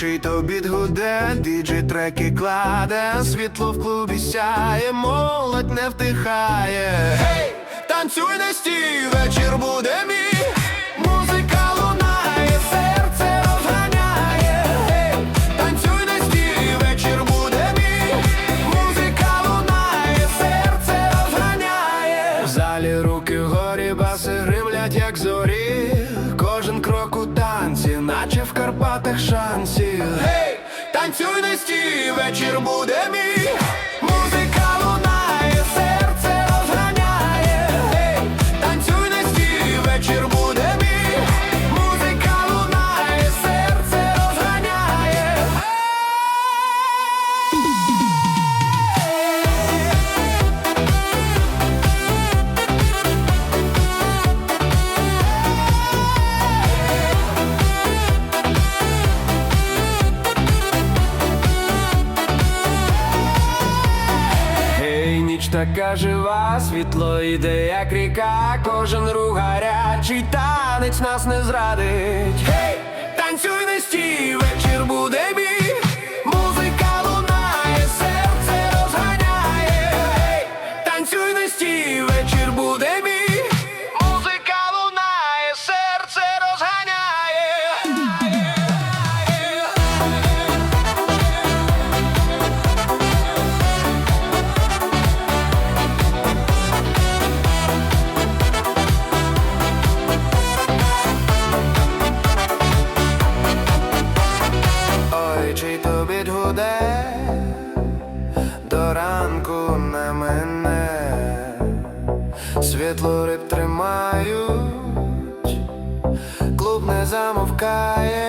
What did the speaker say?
чий то гуде, діджей треки кладе, світло в клубі сяє, молодь не втихає. Гей, танцюй не стій, вечір буде мій. Музика лунає, серце розганяє. Танцюй не стій, вечір буде мій. Музика лунає, серце розганяє. В залі руки вгорі, баси гримлять, як зорі. Кожен крок у танці, наче в Карпатах шансів. Гей, танцюй на стій, вечір буде мій. Така жива, світло йде, як ріка, кожен рух гарячий, танець нас не зрадить. Гей, танцюй не стій, Ой, чи гуде, до ранку на мене, світло риб тримають, клуб не замовкає,